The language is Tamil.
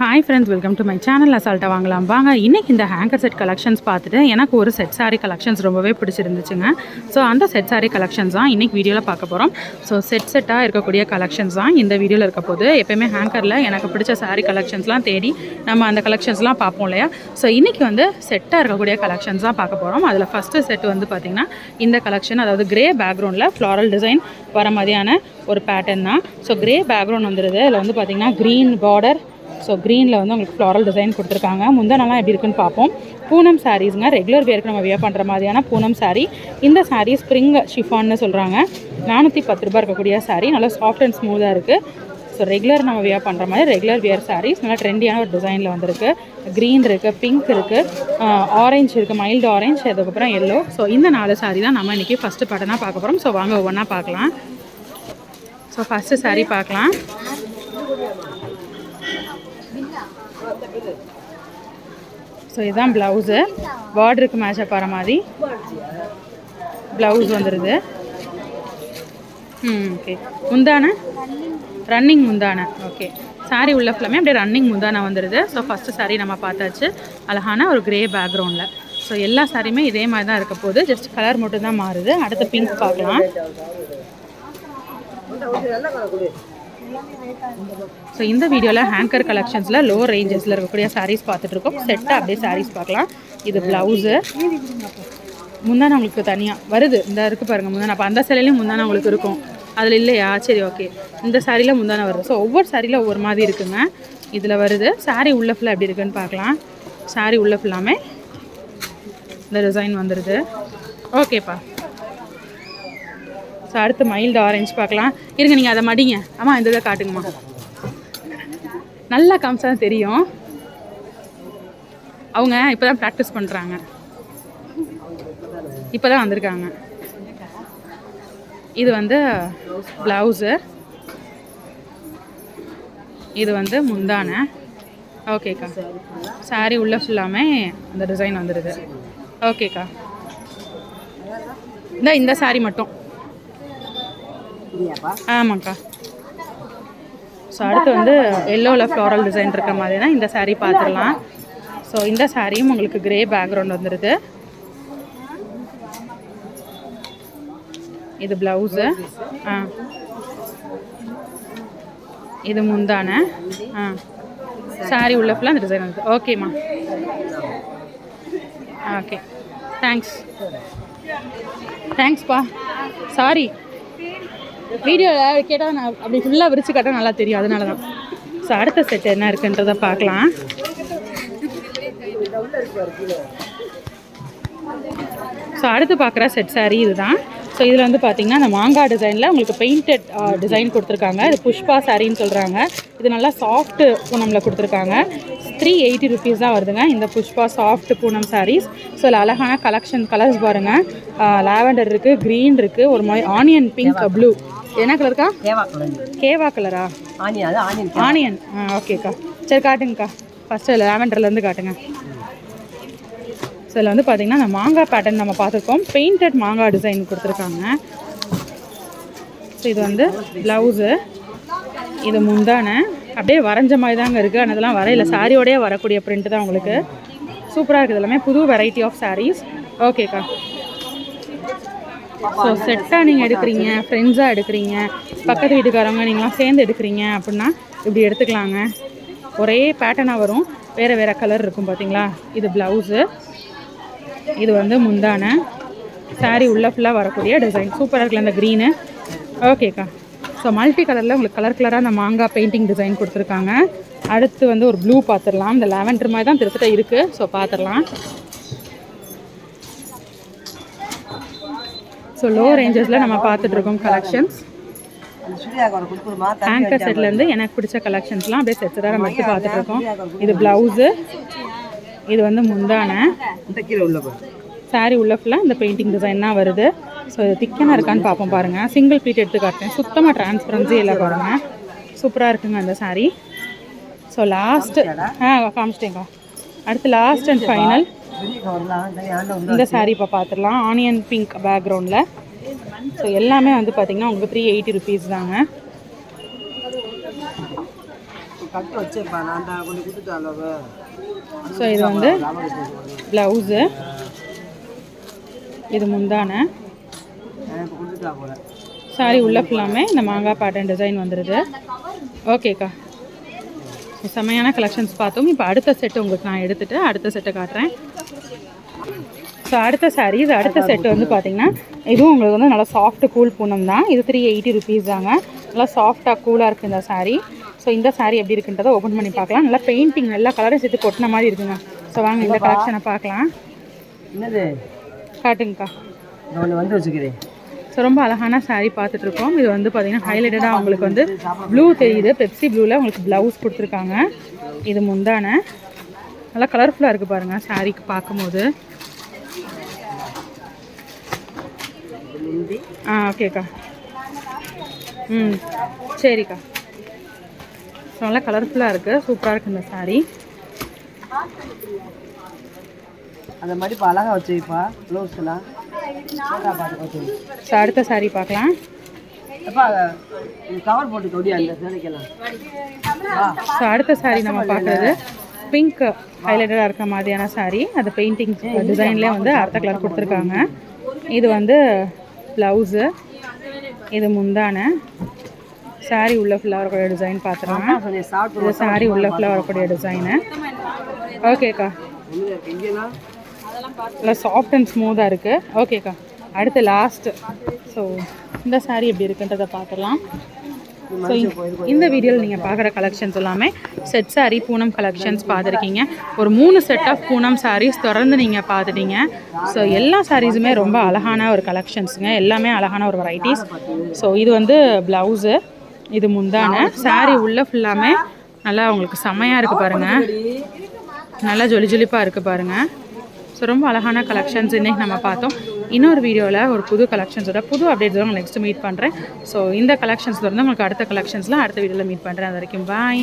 Hi friends welcome to my channel அசால்ட்டாக வாங்கலாம். வாங்க இன்றைக்கி இந்த ஹேங்கர் செட் கலெக்ஷன்ஸ் பார்த்துட்டு எனக்கு ஒரு செட் saree கலெக்ஷன்ஸ் ரொம்பவே பிடிச்சிருந்துச்சுங்க. ஸோ அந்த செட் saree கலெக்ஷன்ஸ் தான் இன்றைக்கி வீடியோவில் பார்க்க போகிறோம் ஸோ செட் செட்டாக இருக்கக்கூடிய கலெக்ஷன்ஸ் தான் இந்த வீடியோவில் இருக்க போது எப்போயுமே ஹேங்கரில் எனக்கு பிடிச்ச saree கலெக்ஷன்ஸ்லாம் தேடி நம்ம அந்த கலெக்ஷன்ஸ்லாம் பார்ப்போம் இல்லையா? ஸோ இன்றைக்கி வந்து செட்டாக இருக்கக்கூடிய கலெக்ஷன்ஸ் தான் பார்க்க போகிறோம் அதில் ஃபஸ்ட்டு செட் வந்து பார்த்திங்கன்னா இந்த கலெக்ஷன் அதாவது கிரே பேக்ரவுண்டில் ஃப்ளாரல் டிசைன் வர மாதிரியான ஒரு பேட்டர்ன் தான். ஸோ கிரே பேக்ரவுண்ட் வந்துடுது அதில் வந்து பார்த்திங்கன்னா க்ரீன் பார்டர் ஸோ க்ரீனில் வந்து உங்களுக்கு ஃப்ளாரல் டிசைன் கொடுத்துருக்காங்க. முந்தானெல்லாம் எப்படி இருக்குன்னு பார்ப்போம். பூனம் சாரீஸுங்க ரெகுலர் வேர்க்கு நம்ம வியர் பண்ணுற மாதிரியான பூனம் சாரீ இந்த சாரீ ஸ்ப்ரிங் ஷிஃபான்னு சொல்கிறாங்க நானூற்றி பத்து ரூபாய் இருக்கக்கூடிய சாரீ நல்லா சாஃப்ட் அண்ட் ஸ்மூத்தாக இருக்குது ஸோ ரெகுலர் நம்ம வியர் பண்ணுற மாதிரி ரெகுலர் வியர் சாரீஸ் நல்லா ட்ரெண்டியான ஒரு டிசைனில் வந்திருக்கு. க்ரீன் இருக்குது பிங்க் இருக்குது ஆரஞ்சு இருக்குது மைல்டு ஆரஞ்சு அதுக்கப்புறம் எல்லோ ஸோ இந்த நாலு சாரீ தான் நம்ம இன்றைக்கி ஃபஸ்ட்டு பட்டனாக பார்க்க போகிறோம் ஸோ வாங்க ஒவ்வொன்றா பார்க்கலாம். ஸோ ஃபஸ்ட்டு சாரீ பார்க்கலாம். ஸோ இதுதான் ப்ளவுஸு பார்டருக்கு மேட்சப் ஆகிற மாதிரி. ப்ளவுஸ் வந்துடுது ம் ஓகே முந்தான? ரன்னிங் முந்தான. ஓகே saree உள்ள ஃபுல்லாமே அப்படியே ரன்னிங் முந்தான வந்துடுது ஸோ ஃபஸ்ட்டு saree நம்ம பார்த்தாச்சு. அழகான ஒரு கிரே பேக்ரவுண்டில் ஸோ எல்லா சாரியுமே இதே மாதிரி தான் இருக்க போகுது. ஜஸ்ட் கலர் மட்டும் தான் மாறுது. அடுத்து பிங்க் பார்க்கலாம். ஸோ இந்த வீடியோவில் ஹேங்கர் கலெக்ஷன்ஸில் லோ ரேஞ்சஸில் இருக்கக்கூடிய சாரீஸ் பார்த்துட்டு இருக்கோம் செட்டாக அப்படியே சாரீஸ் பார்க்கலாம். இது ப்ளவுஸு முந்தான உங்களுக்கு தனியாக வருது. இந்த இருக்குது பாருங்கள் முந்தான. அப்போ அந்த சிலையிலையும் முந்தான உங்களுக்கு இருக்கும். அதில் இல்லையா? சரி ஓகே இந்த சாரியில் முந்தான வருது. ஸோ ஒவ்வொரு சாரியில் ஒவ்வொரு மாதிரி இருக்குங்க. இதில் வருது. saree உள்ள ஃபுல்லாக எப்படி இருக்குன்னு பார்க்கலாம். saree உள்ள ஃபுல்லாமே இந்த டிசைன் வந்துடுது ஓகேப்பா ஸோ அடுத்து மைல்டு ஆரஞ்சு பார்க்கலாம். இருங்க நீங்கள் அதை மடிங்க. ஆமாம் இந்த இதை காட்டுங்கம்மா. நல்லா காமிச்சா தான் தெரியும். அவங்க இப்போ தான் ப்ராக்டிஸ் பண்ணுறாங்க இப்போ தான் வந்திருக்காங்க. இது வந்து ப்ளவுஸு இது வந்து முந்தான. ஓகேக்கா saree உள்ள ஃபுல்லாமே அந்த டிசைன் வந்துடுது ஓகேக்கா இந்த இந்த saree மட்டும். ஆமாங்க்கா ஸோ அடுத்து வந்து எல்லோவில் ஃப்ளாரல் டிசைன் இருக்க மாதிரி தான் இந்த சாரீ பார்த்துடலாம். ஸோ இந்த சாரியும் உங்களுக்கு கிரே பேக்ரவுண்ட் வந்துடுது இது ப்ளவுஸு ஆ. இது முந்தான. ஆ. சாரி உள்ள ஃபுல்லாக அந்த டிசைன் வந்து ஓகேம்மா ஓகே தேங்க்ஸ் தேங்க்ஸ்ப்பா சாரி வீடியோவில் கேட்டால் நான் அப்படி ஃபுல்லாக விரிச்சு காட்டால் நல்லா தெரியும். அதனால தான் ஸோ அடுத்த செட் என்ன இருக்குன்றதை பார்க்கலாம். ஸோ அடுத்து பார்க்குற செட் saree இதுதான். ஸோ இதில் வந்து பார்த்தீங்கன்னா அந்த மாங்காய் டிசைனில் உங்களுக்கு பெயிண்டட் டிசைன் கொடுத்துருக்காங்க. இது புஷ்பா சாரின்னு சொல்கிறாங்க இது நல்லா சாஃப்ட் பூனமில் கொடுத்துருக்காங்க. த்ரீ எயிட்டி ருபீஸ் தான் வருதுங்க. இந்த Pushpa soft Poonam sarees so இதில் அழகான கலெக்ஷன் கலர்ஸ் பாருங்கள் லாவெண்டர் இருக்குது க்ரீன் இருக்குது ஒரு மாதிரி ஆனியன் பிங்க் ப்ளூ என்ன கலருக்கா தேவா குழந்தை கேவா கலரா ஆனியன் அது ஆனியன் ஆனியன். ஆ ஓகேக்கா சரி காட்டுங்கக்கா. ஃபஸ்ட்டு லாவெண்டர்லேருந்து காட்டுங்க. ஸோ இதில் வந்து பார்த்தீங்கன்னா அந்த மாங்காய் பேட்டர்ன் நம்ம பார்த்துருக்கோம். பெயிண்டட் மாங்காய் டிசைன் கொடுத்துருக்காங்க. ஸோ இது வந்து ப்ளவுஸு இது முந்தான. அப்படியே வரைஞ்ச மாதிரி தாங்க இருக்குது ஆனால் இதெல்லாம் வரையில. சாரியோடய வரக்கூடிய பிரிண்ட் தான் உங்களுக்கு. சூப்பராக இருக்குது எல்லாமே புது வெரைட்டி ஆஃப் sarees. ஓகேக்கா ஸோ செட்டாக நீங்கள் எடுக்கிறீங்க ஃப்ரெண்ட்ஸாக எடுக்கிறீங்க பக்கத்து வீட்டுக்காரவங்க நீங்களாம் சேர்ந்து எடுக்கிறீங்க அப்படின்னா இப்படி எடுத்துக்கலாங்க. ஒரே பேட்டர்னாக வரும். வேறு வேறு கலர் இருக்கும் பார்த்தீங்களா இது ப்ளவுஸு இது வந்து முந்தான. சாரீ உள்ள ஃபுல்லாக வரக்கூடிய டிசைன் சூப்பராக இருக்குல்ல இந்த க்ரீனு ஓகேக்கா ஸோ மல்டி கலரில் உங்களுக்கு கலர் கலராக அந்த மாங்காய் பெயிண்டிங் டிசைன் கொடுத்துருக்காங்க. அடுத்து வந்து ஒரு ப்ளூ பார்த்துடலாம் இந்த லெவன்ட்ரு மாதிரி தான் திருத்திட்ட இருக்குது ஸோ பார்த்துடலாம் ஸோ லோ ரேஞ்சஸில் நம்ம பார்த்துட்டு இருக்கோம் கலெக்ஷன்ஸ் ஆங்கர் செட்லேருந்து எனக்கு பிடிச்ச கலெக்ஷன்ஸ்லாம் அப்படியே செட்டு தான் நம்ம எடுத்து பார்த்துட்டு இருக்கோம் இது ப்ளவுஸு இது வந்து முந்தானை. இந்த உள்ள ஃபுல்லாக இந்த பெயிண்டிங் டிசைன் தான் வருது. ஸோ இது திக்கனாக இருக்கான்னு பார்ப்போம் பாருங்கள் சிங்கிள் ப்ளீட் எடுத்து காட்டுறேன். சுத்தமாக டிரான்ஸ்பரன்சி இல்லை பாருங்கள் சூப்பராக இருக்குங்க அந்த சாரீ ஸோ லாஸ்ட்டு ஆ காமிச்சிட்டேங்க்கா அடுத்து லாஸ்ட் அண்ட் ஃபைனல் இந்த saree இப்போ பார்த்துடலாம் ஆனியன் பிங்க் பேக்ரவுண்டில் ஸோ எல்லாமே வந்து பார்த்தீங்கன்னா உங்களுக்கு த்ரீ எயிட்டி ருபீஸ் தாங்க. ஸோ இது வந்து ப்ளவுஸு இது முந்தான. சாரி உள்ள ஃபுல்லாமே இந்த மாங்காய் பேட்டர்ன் டிசைன் வந்துடுது ஓகேக்கா செம்மையான கலெக்ஷன்ஸ் பார்த்தோம் இப்போ அடுத்த செட்டு உங்களுக்கு நான் எடுத்துட்டு அடுத்த செட்டை காட்டுறேன். ஸோ அடுத்த saree இது அடுத்த செட்டு வந்து பார்த்தீங்கன்னா இதுவும் உங்களுக்கு வந்து நல்லா சாஃப்ட் கூல் பூனம் தான். இது த்ரீ எயிட்டி ருபீஸ் தாங்க. நல்லா சாஃப்டாக கூலாக இருக்குது இந்த saree. ஸோ இந்த saree எப்படி இருக்குன்றதை ஓப்பன் பண்ணி பார்க்கலாம். நல்லா பெயிண்டிங் எல்லா கலரும் சேர்த்து கொட்டின மாதிரி இருக்குங்க. ஸோ வாங்க இந்த கலெக்ஷனை பார்க்கலாம். என்னது? காட்டுங்கக்கா. ஒன்று வந்து வச்சுக்கிறேன். ஸோ ரொம்ப அழகான saree பார்த்துட்டு இருக்கோம் இது வந்து பார்த்தீங்கன்னா ஹைலைட்டடாக உங்களுக்கு வந்து ப்ளூ தெரியுது. பெப்சி ப்ளூவில் உங்களுக்கு ப்ளவுஸ் கொடுத்துருக்காங்க. இது முந்தான. நல்லா கலர்ஃபுல்லாக இருக்குது பாருங்கள் சாரீக்கு பார்க்கும்போது. ஆ ஓகேக்கா ம் சரிக்கா. ஸோ நல்லா கலர்ஃபுல்லாக இருக்குது சூப்பராக இருக்குது இந்த saree. அந்த மாதிரி இப்போ அழகா வச்சுப்பா ப்ளவுஸ்லாம் ஸோ அடுத்த saree பார்க்கலாம். கவர் போட்டு ஸோ அடுத்த saree நம்ம பார்க்குறது. பிங்க் ஹைலைட்டடாக இருக்க மாதிரியான saree. அது பெயிண்டிங் டிசைன்லேயே வந்து அடுத்த கலர் கொடுத்துருக்காங்க. இது வந்து ப்ளவுஸு இது முந்தான. saree உள்ள ஃபுல்லாக வரக்கூடிய டிசைன் பார்த்துருங்க இது saree உள்ள ஃபுல்லாக வரக்கூடிய டிசைனு ஓகேக்கா நல்லா சாஃப்ட் அண்ட் ஸ்மூத்தாக இருக்குது ஓகேக்கா அடுத்து லாஸ்ட்டு ஸோ இந்த saree எப்படி இருக்குன்றதை பார்த்துடலாம் ஸோ இந்த வீடியோவில் நீங்கள் பார்க்குற கலெக்ஷன்ஸ் எல்லாமே செட் saree பூனம் கலெக்ஷன்ஸ் பார்த்துருக்கீங்க. ஒரு மூணு செட் ஆஃப் பூனம் sarees தொடர்ந்து நீங்கள் பார்த்துட்டீங்க. ஸோ எல்லா சாரீஸுமே ரொம்ப அழகான ஒரு கலெக்ஷன்ஸுங்க எல்லாமே அழகான ஒரு வெரைட்டிஸ் ஸோ இது வந்து ப்ளவுஸு இது முந்தான. Saree உள்ள ஃபுல்லாமே நல்லா உங்களுக்கு செமையாக இருக்குது பாருங்கள் நல்லா ஜொலி ஜொலிப்பாக இருக்குது பாருங்கள் ஸோ ரொம்ப அழகான கலெக்ஷன்ஸ் இன்றைக்கி நம்ம பார்த்தோம். இன்னொரு வீடியோவில் ஒரு புது கலெக்ஷன்ஸோட புது அப்டேட்ஸோட உங்களுக்கு நெக்ஸ்ட்டு மீட் பண்ணுறேன் ஸோ இந்த கலெக்ஷன்ஸ் தொடர்ந்து உங்களுக்கு அடுத்த கலெக்ஷன்ஸ்லாம் அடுத்த வீடியோவில் மீட் பண்ணுறேன் அது வரைக்கும் பாய்